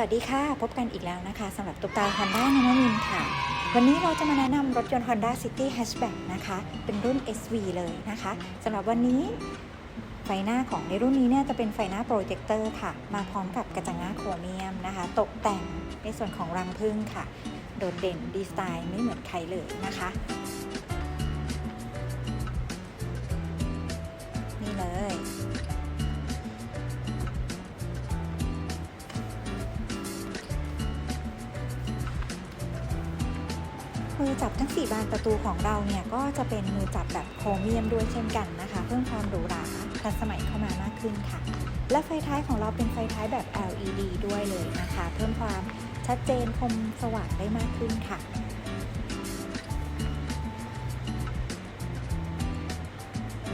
สวัสดีค่ะ พบกันอีกแล้วนะคะสำหรับตุ๊กตา Honda n o m a m i n ค่ะ วันนี้เราจะมาแนะนำรถยนต์ Honda City Hatchback นะคะ เป็นรุ่น SV เลยนะคะสำหรับวันนี้ไฟหน้าของในรุ่นนี้เนี่ยจะเป็นไฟหน้าโปรเจคเตอร์ค่ะ มาพร้อมกับกระจังหน้าโครเมียมนะคะ ตกแต่งในส่วนของรังพึ่งค่ะ โดดเด่นดีไซน์ไม่เหมือนใครเลยนะคะ มือจับทั้ง 4 บานประตูของเราเนี่ยก็จะเป็นมือจับแบบโครเมียมด้วยเช่นกันนะคะ เพิ่มความหรูหราทันสมัยเข้ามามากขึ้นค่ะ และไฟท้ายของเราเป็นไฟท้ายแบบ LED ด้วยเลยนะคะ เพิ่มความชัดเจนคมสว่างได้มากขึ้นค่ะ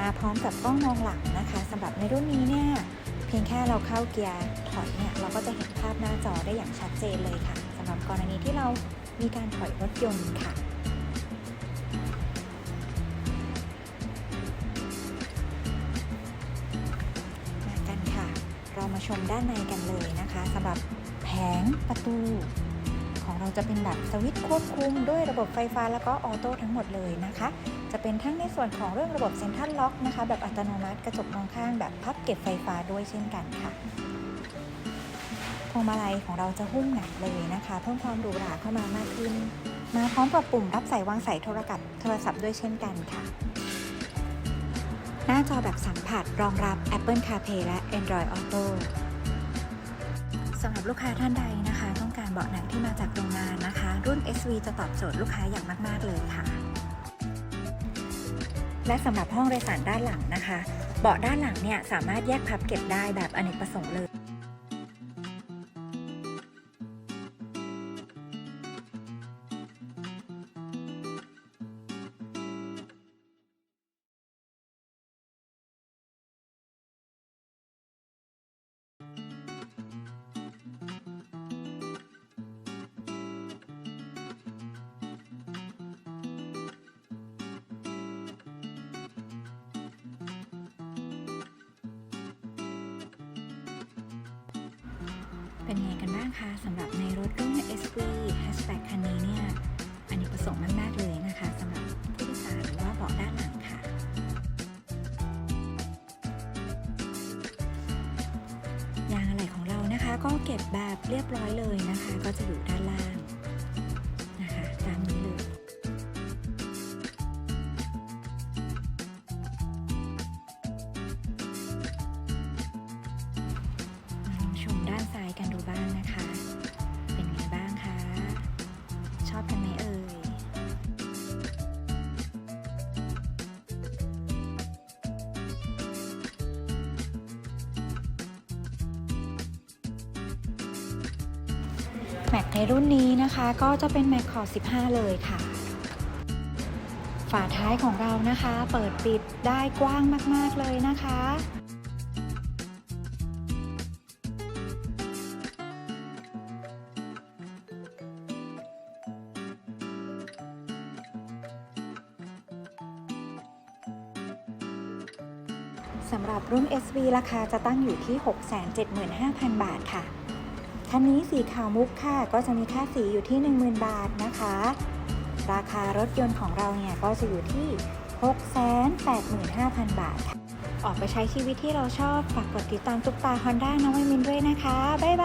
มาพร้อมกับกล้องมองหลังนะคะสำหรับในรุ่นนี้เนี่ยเพียงแค่เราเข้าเกียร์ถอยเนี่ยเราก็จะเห็นภาพหน้าจอได้อย่างชัดเจนเลยค่ะสำหรับกรณีที่เรา มีการถอยรถยนต์ค่ะ มากันค่ะ เรามาชมด้านในกันเลยนะคะสำหรับแผงประตู ของเราจะเป็นแบบสวิตช์ควบคุมด้วยระบบไฟฟ้าแล้วก็ออโต้ทั้งหมดเลยนะคะ จะเป็นทั้งในส่วนของเรื่องระบบเซ็นทรัลล็อกนะคะ แบบอัตโนมัติกระจกมองข้างแบบพับเก็บไฟฟ้าด้วยเช่นกันค่ะ วงมาลัยของเราจะหุ้มหนักเลยนะคะ เพิ่มความหรูหราเข้ามามากขึ้น มาพร้อมกับปุ่มรับสายวางสายโทรศัพท์โทรศัพท์ด้วยเช่นกันค่ะ หน้าจอแบบสัมผัสรองรับ Apple CarPlay และ Android Auto สำหรับลูกค้าท่านใดนะคะ ต้องการเบาะหนังที่มาจากโรงงานนะคะ รุ่น SV จะตอบโจทย์ลูกค้าอย่างมาก ๆ เลยค่ะ และสำหรับห้องโดยสารด้านหลังนะคะ เบาะด้านหลังเนี่ยสามารถแยกพับเก็บได้แบบอเนกประสงค์เลย เป็นไงกันบ้างคะสำหรับในรถรุ่น SV Hatchback คันนี้เนี่ย อันนี้ประสงค์มาก ๆ เลยนะคะสำหรับผู้โดยสารหรือว่าเบาะด้านหลังค่ะ ยางอะไหล่ของเรานะคะก็เก็บแบบเรียบร้อยเลยนะคะ ก็จะอยู่ด้านล่างนะคะตาม แม็กในรุ่นนี้นะคะก็จะเป็นแม็กขอบ15 เลยค่ะ ฝาท้ายของเรานะคะ เปิดปิดได้กว้างมาก ๆ เลยนะคะสำหรับรุ่น SV ราคาจะตั้งอยู่ที่ 675,000 บาทค่ะ คันนี้สีขาวมุกค่ะ ก็จะมีค่าสีอยู่ที่ 10,000 บาทนะคะ ราคารถยนต์ของเราเนี่ยก็จะอยู่ที่ 685,000 บาทค่ะ ออกไปใช้ชีวิตที่เราชอบ ฝากกดติดตามตุ๊กตาฮอนด้าน้องไอมินด้วยนะคะ บ๊ายบาย